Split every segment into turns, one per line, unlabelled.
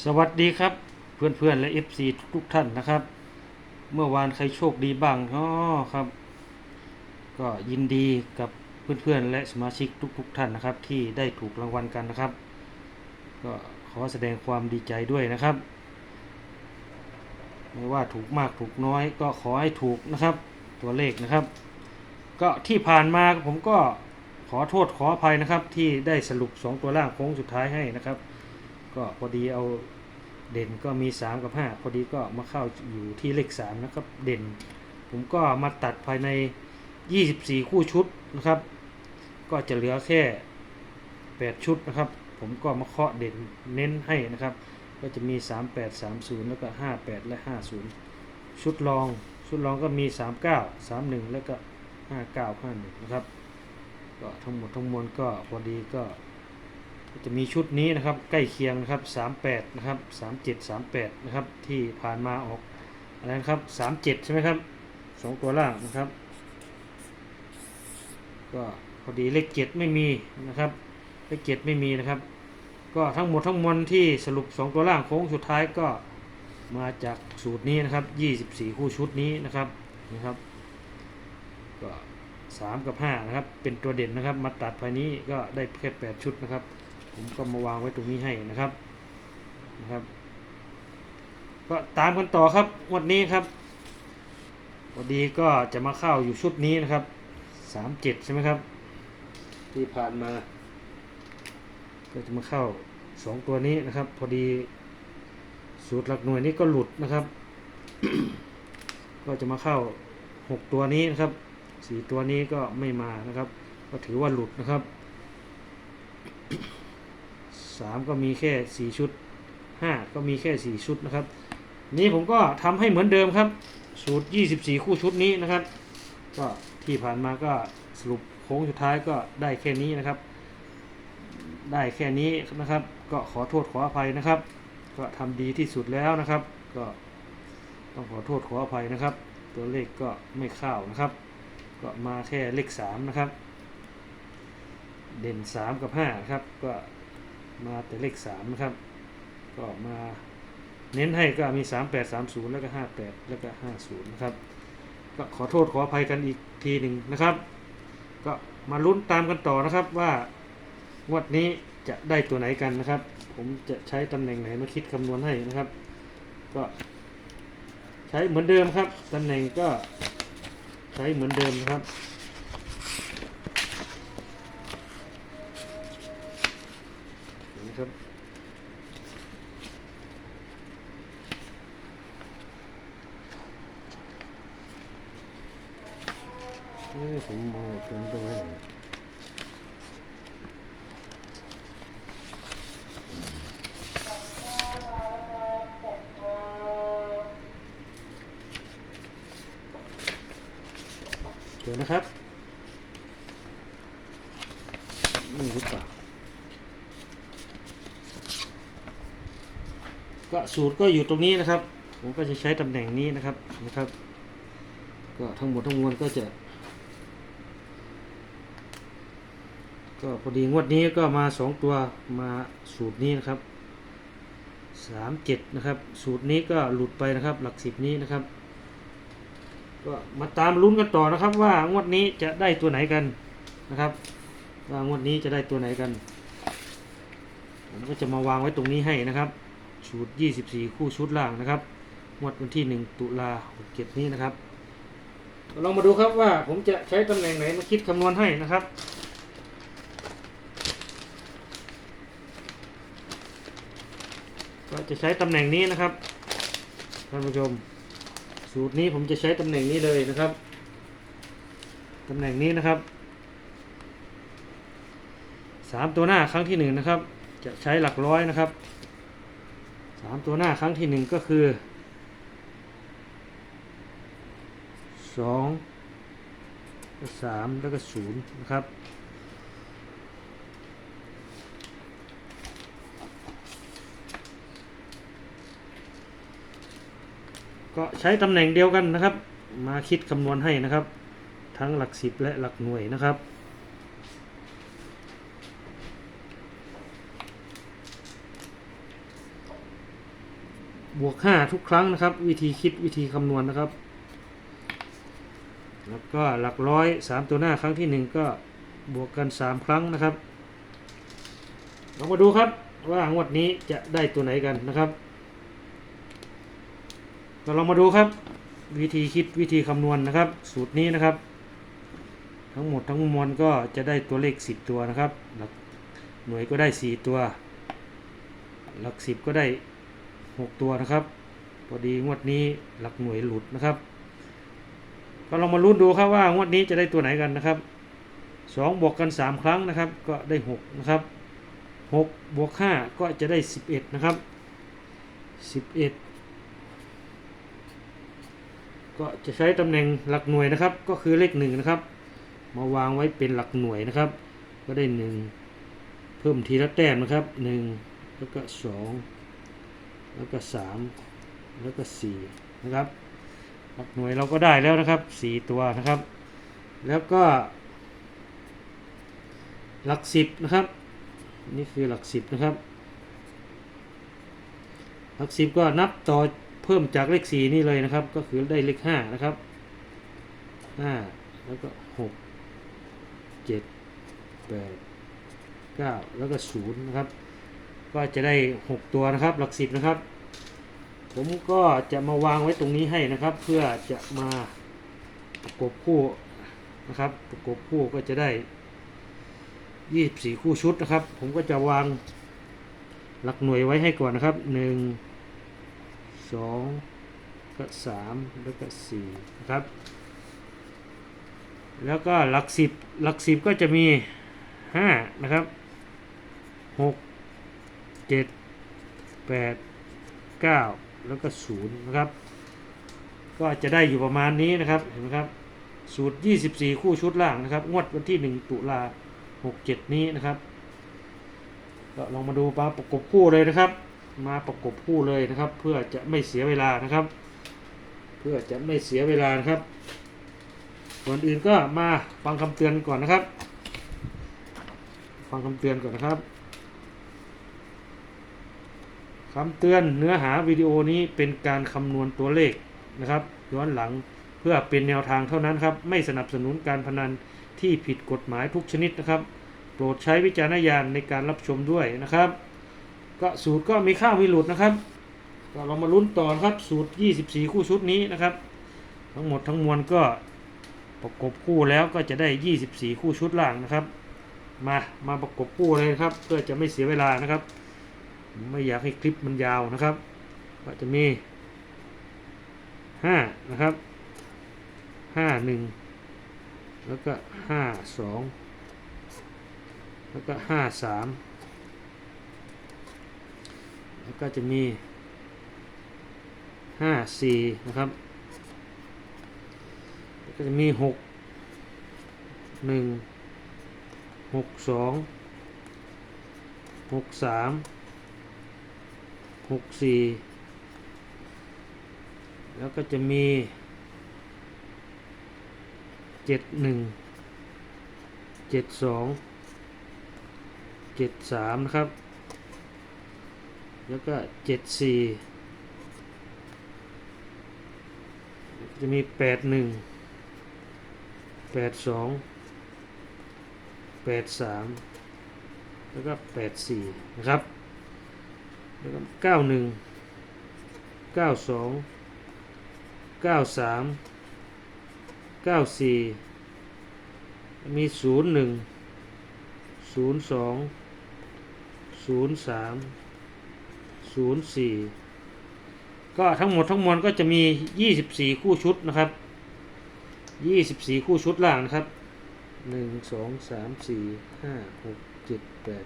สวัสดีครับเพื่อนๆและ FC ทุกท่านนะครับ เมื่อวานใครโชคดีบ้างเนาะครับ ก็ยินดีกับเพื่อนๆและสมาชิกทุก ๆ ท่านนะครับ ที่ได้ถูกรางวัลกันนะครับ ก็ขอแสดงความดีใจด้วยนะครับ ไม่ว่าถูกมากถูกน้อยก็ขอให้ถูกนะครับ ตัวเลขนะครับ ก็ที่ผ่านมาผมก็ขอโทษขออภัยนะครับ ที่ได้สรุป 2 ตัวล่างโค้งสุดท้ายให้นะครับ ก็พอดีเอาเด่นก็มี 3 กับ 5 พอดีก็มาเข้าอยู่ที่เลข3นะครับเด่น ผมก็มาตัดภายใน 24 คู่ชุดนะครับ ก็จะเหลือแค่ 8 ชุดนะครับ ผมก็มาเคาะเด่นเน้นให้นะครับ ก็จะมี 38 30 แล้วก็ 58 และ 50 ชุดรองชุดรองก็มี 39 31 แล้วก็ 59 51 นะครับ ก็ทั้งหมดทั้งมวลก็พอดีก็ จะมีชุดนี้นะครับใกล้เคียงนะครับ38นะครับ37 38นะครับที่ผ่านมาออกอะไรนะครับ37ใช่ไหมครับสองตัวล่างนะครับ ก็พอดีเลขเจ็ดไม่มีนะครับเลขเจ็ดไม่มีนะครับ ก็ทั้งหมดทั้งมวลที่สรุป 2 ตัวล่างโค้งสุดท้ายก็มาจากสูตรนี้นะครับ 24 คู่ชุดนี้นะครับนะครับก็3กับ5นะครับเป็นตัวเด่นนะครับ มาตัดภายนี้ก็ได้แค่8ชุดนะครับ ผมก็มาวางไว้ตรงนี้ให้นะครับนะครับ ก็ตามกันต่อครับวันนี้ครับวันดีก็จะมาเข้าอยู่ชุดนี้นะครับสามเจ็ดใช่ไหมครับ ที่ผ่านมา ก็จะมาเข้าสองตัวนี้นะครับ พอดีสูตรหลักหน่วยนี้ก็หลุดนะครับ ก็จะมาเข้าหกตัวนี้นะครับสี่ตัวนี้ก็ไม่มานะครับ ก็ถือว่าหลุดนะครับ สามก็มีแค่สี่ชุดห้าก็มีแค่สี่ชุดนะครับ นี้ผมก็ทำให้เหมือนเดิมครับ สูตร 24 คู่ชุดนี้นะครับ ก็ที่ผ่านมาก็สรุปโค้งสุดท้ายก็ได้แค่นี้นะครับ ได้แค่นี้นะครับ ก็ขอโทษขออภัยนะครับ ก็ทำดีที่สุดแล้วนะครับ ก็ต้องขอโทษขออภัยนะครับ ตัวเลขก็ไม่เข้านะครับ ก็มาแค่เลข 3 นะครับ เด่น 3 กับ5ครับก็ มาแต่เลข3นะครับ ก็มาเน้นให้ก็มี38 30แล้วก็58แล้วก็50นะครับ ก็ขอโทษขออภัยกันอีกทีหนึ่งนะครับ ก็มาลุ้นตามกันต่อนะครับว่างวดนี้จะได้ตัวไหนกันนะครับ ผมจะใช้ตำแหน่งไหนมาคิดคำนวณให้นะครับ ก็ใช้เหมือนเดิมครับตำแหน่งก็ใช้เหมือนเดิมนะครับ นะครับเอ้ยผมมองเกินไปไว้ไหนเดี๋ยวนะครับ นี่หรือเปล่า ก็ สูตรก็อยู่ตรงนี้นะครับ ผมก็จะใช้ตำแหน่งนี้นะครับนะครับ ก็ทั้งหมดทั้งมวลก็จะ ก็พอดีงวดนี้ก็มาสองตัวมาสูตรนี้นะครับสามเจ็ดนะครับ สูตรนี้ก็หลุดไปนะครับ หลักสิบนี้นะครับ ก็มาตามลุ้นกันต่อนะครับว่างวดนี้จะได้ตัวไหนกันนะครับ ว่างวดนี้จะได้ตัวไหนกัน ผมก็จะมาวางไว้ตรงนี้ให้นะครับ ชุด 24 คู่ชุดล่างนะครับงวดวันที่ 1 ตุลา67นี้นะครับลองมาดูครับว่าผมจะใช้ตำแหน่งไหนมาคิดคำนวณให้นะครับก็จะใช้ตำแหน่งนี้นะครับท่านผู้ชม สูตรนี้ผมจะใช้ตำแหน่งนี้เลยนะครับตำแหน่งนี้นะครับสามตัวหน้าครั้งที่หนึ่งนะครับ จะใช้หลักร้อยนะครับ สามตัวหน้าครั้งที่หนึ่งก็คือสองสามแล้วก็ศูนย์นะครับก็ใช้ตำแหน่งเดียวกันนะครับ มาคิดคำนวณให้นะครับ ทั้งหลักสิบและหลักหน่วยนะครับ บวกห้าทุกครั้งนะครับ วิธีคิดวิธีคำนวณนะครับ แล้วก็หลักร้อยสามตัวหน้าครั้งที่หนึ่งก็บวกกันสามครั้งนะครับเรามาดูครับว่างวดนี้จะได้ตัวไหนกันนะครับเราลองมาดูครับ วิธีคิดวิธีคำนวณนะครับ สูตรนี้นะครับ ทั้งหมดทั้งมวลก็จะได้ตัวเลข 10 ตัวนะครับหลักหน่วยก็ได้ 4 ตัว หลัก 10 ก็ได้ 6 ตัวนะครับพอดีงวดนี้หลักหน่วยหลุดนะครับ ก็ลองมาลุ้นดูครับว่างวดนี้จะได้ตัวไหนกันนะครับ 2 บวกกัน 3 ครั้งนะครับ ก็ได้ 6 นะครับ 6 บวก 5 ก็จะได้ 11 นะครับ 11 ก็จะใช้ตำแหน่งหลักหน่วยนะครับ ก็คือเลข 1 นะครับ มาวางไว้เป็นหลักหน่วยนะครับ ก็ได้ 1 เพิ่มทีละแต้มนะครับ 1 แล้วก็ 2 แล้วก็ 3 แล้วก็ 4 นะครับ หลักหน่วยเราก็ได้แล้วนะครับ 4 ตัวนะครับ แล้วก็ หลัก 10 นะครับ นี่คือหลัก 10 นะครับ หลัก 10 ก็นับต่อเพิ่มจากเลข 4 นี่เลยนะครับ ก็คือได้เลข 5 นะครับ 5 แล้วก็6เจ็ดแปดเก้าแล้วก็ศูนย์นะครับ ก็จะได้หกตัวนะครับ หลักสิบนะครับ ผมก็จะมาวางไว้ตรงนี้ให้นะครับ เพื่อจะมาประกบคู่นะครับ ประกบคู่ก็จะได้ยี่สิบสี่คู่ชุดนะครับ ผมก็จะวางหลักหน่วยไว้ให้ก่อนนะครับหนึ่งสองก็สามแล้วก็สี่นะครับแล้วก็หลักสิบหลักสิบก็จะมีห้านะครับหก เจ็ดแปดเก้าแล้วก็ศูนย์นะครับ ก็จะได้อยู่ประมาณนี้นะครับเห็นไหมครับ สูตร 24 คู่ชุดล่างนะครับ งวดวันที่ 1 ตุลา67 นี้นะครับ ก็ลองมาดูมาประกบคู่เลยนะครับ มาประกบคู่เลยนะครับ เพื่อจะไม่เสียเวลานะครับ เพื่อจะไม่เสียเวลานะครับก่อนอื่นก็มาฟังคำเตือนก่อนนะครับ ฟังคำเตือนก่อนนะครับ คำเตือนเนื้อหาวิดีโอนี้เป็นการคำนวณตัวเลขนะครับ ย้อนหลังเพื่อเป็นแนวทางเท่านั้นครับ ไม่สนับสนุนการพนันที่ผิดกฎหมายทุกชนิดนะครับ โปรดใช้วิจารณญาณในการรับชมด้วยนะครับ ก็สูตรก็มีข้าวมีหลุดนะครับ ก็เรามาลุ้นต่อนะครับสูตร 24 คู่ชุดนี้นะครับ ทั้งหมดทั้งมวลก็ประกบคู่แล้วก็จะได้ 24 คู่ชุดล่างนะครับ มามาประกบคู่เลยครับ เพื่อจะไม่เสียเวลานะครับ ไม่อยากให้คลิปมันยาวนะครับก็จะมี5นะครับ5 1แล้วก็5 2แล้วก็5 3แล้วก็จะมี5 4นะครับก็จะมีหกหนึ่งหกสองหกสาม หกสี่แล้วก็จะมีเจ็ดหนึ่งเจ็ดสองเจ็ดสามนะครับ แล้วก็เจ็ดสี่จะมีแปดหนึ่งแปดสองแปดสามแล้วก็แปดสี่นะครับ แล้วก็เก้าหนึ่งเก้าสองเก้าสามเก้าสี่มีศูนย์หนึ่งศูนย์สองศูนย์สามศูนย์สี่ก็ทั้งหมดทั้งมวลก็จะมียี่สิบสี่คู่ชุดนะครับยี่สิบสี่คู่ชุดล่างนะครับหนึ่งสองสามสี่ห้าหกเจ็ดแปด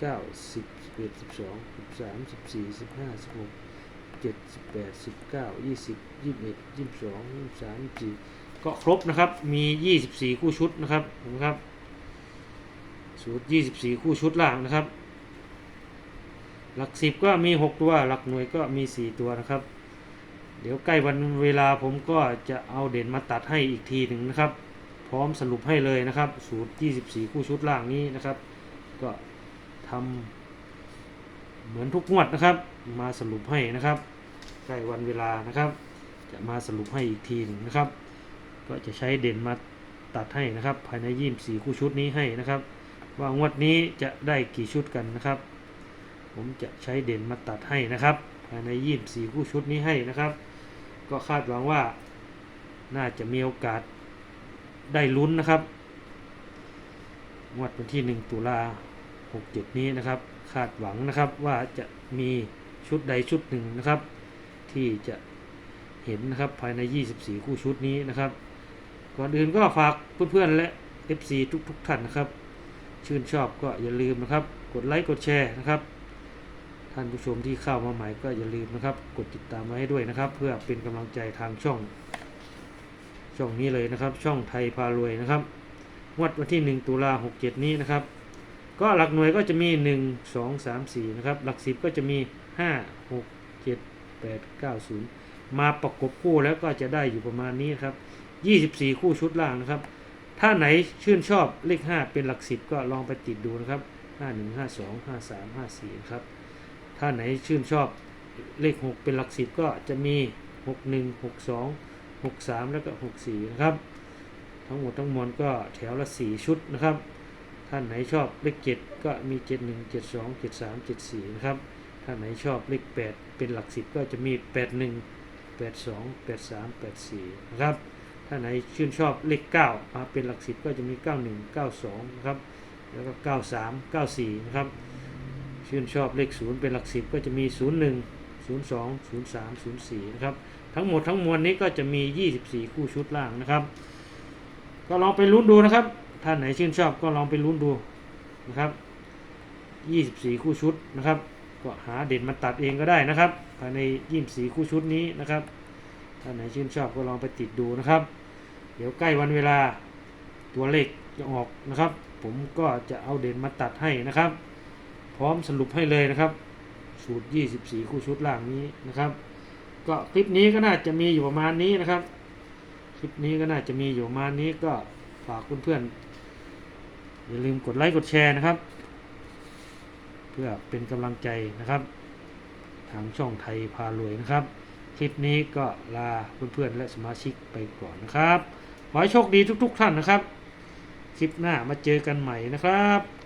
เก้าสิบเอ็ดสิบสองสิบสามสิบสี่สิบห้าสิบหกเจ็ดสิบแปดสิบเก้ายี่สิบยี่สิบเอ็ดยี่สิบสองยี่สิบสามสี่ก็ครบนะครับ มียี่สิบสี่คู่ชุดนะครับเห็นไหมครับสูตรยี่สิบสี่คู่ชุดล่างนะครับ หลักสิบก็มีหกตัว หลักหน่วยก็มีสี่ตัวนะครับ เดี๋ยวใกล้วันเวลาผมก็จะเอาเด่นมาตัดให้อีกทีหนึ่งนะครับ พร้อมสรุปให้เลยนะครับ สูตร24คู่ชุดล่างนี้นะครับ ก็ ทำเหมือนทุกงวดนะครับ มาสรุปให้นะครับใกล้วันเวลานะครับ จะมาสรุปให้อีกทีนึงนะครับ ก็จะใช้เด่นมาตัดให้นะครับ ภายในยี่สี่คู่ชุดนี้ให้นะครับ ว่างวดนี้จะได้กี่ชุดกันนะครับ ผมจะใช้เด่นมาตัดให้นะครับ ภายในยี่สี่คู่ชุดนี้ให้นะครับ ก็คาดหวังว่าน่าจะมีโอกาสได้ลุ้นนะครับงวดวันที่ 1 ตุลา 67 นี้นะครับ คาดหวังนะครับว่าจะมีชุดใดชุดหนึ่งนะครับ ที่จะเห็นนะครับภายใน 24 คู่ชุดนี้นะครับ ก่อนอื่นก็ฝากเพื่อนๆและ FC ทุกๆท่านนะครับ ชื่นชอบก็อย่าลืมนะครับ กดไลค์กดแชร์นะครับ ท่านผู้ชมที่เข้ามาใหม่ก็อย่าลืมนะครับ กดติดตามไว้ให้ด้วยนะครับ เพื่อเป็นกำลังใจทางช่อง ช่องนี้เลยนะครับ ช่องไทยพารวยนะครับงวดวันที่ 1 ตุลา67 นี้นะครับ ก็หลักหน่วยก็จะมี 1 2 3 4 นะครับ หลักสิบก็จะมี 5 6 7 8 9 0 มาประกบคู่แล้วก็จะได้อยู่ประมาณนี้นครับ 24 คู่ชุดล่างนะครับ ถ้าไหนชื่นชอบเลข 5 เป็นหลักสิบก็ลองไปติดดูนะครับ 51 52 53 54 ครับ ถ้าไหนชื่นชอบเลข 6 เป็นหลักสิบก็จะมี 61 62 63 แล้วก็ 64 นะครับ ทั้งหมดทั้งมวลก็แถวละ 4 ชุดนะครับ ท่านไหนชอบเลขเจ็ดก็มีเจ็ดหนึ่งเจ็ดสองเจ็ดสามเจ็ดสี่นะครับท่านไหนชอบเลขแปดเป็นหลักสิบก็จะมีแปดหนึ่งแปดสองแปดสามแปดสี่นะครับท่านไหนชื่นชอบเลขเก้ามาเป็นหลักสิบก็จะมีเก้าหนึ่งเก้าสองนะครับแล้วก็เก้าสามเก้าสี่นะครับชื่นชอบเลขศูนย์เป็นหลักสิบก็จะมีศูนย์หนึ่งศูนย์สองศูนย์สามศูนย์สี่นะครับทั้งหมดทั้งมวลนี้ก็จะมียี่สิบสี่คู่ชุดล่างนะครับ ก็ลองไปลุ้นดูนะครับ ท่านไหนชื่นชอบก็ลองไปลุ้นดูนะครับ 24 คู่ชุดนะครับ ก็หาเด่นมาตัดเองก็ได้นะครับ ภายใน 24 คู่ชุดนี้นะครับ ท่านไหนชื่นชอบก็ลองไปติดดูนะครับ เดี๋ยวใกล้วันเวลาตัวเลขจะออกนะครับ ผมก็จะเอาเด่นมาตัดให้นะครับ พร้อมสรุปให้เลยนะครับ สูตร 24 คู่ชุดล่างนี้นะครับ ก็คลิปนี้ก็น่าจะมีอยู่ประมาณนี้นะครับ คลิปนี้ก็น่าจะมีอยู่ประมาณนี้ก็ ฝากเพื่อนๆอย่าลืมกดไลค์กดแชร์นะครับ เพื่อเป็นกำลังใจนะครับ ทางช่องไทยพารวยนะครับ คลิปนี้ก็ลาเพื่อนๆและสมาชิกไปก่อนนะครับ ขอให้โชคดีทุก ๆ ท่านนะครับ คลิปหน้ามาเจอกันใหม่นะครับ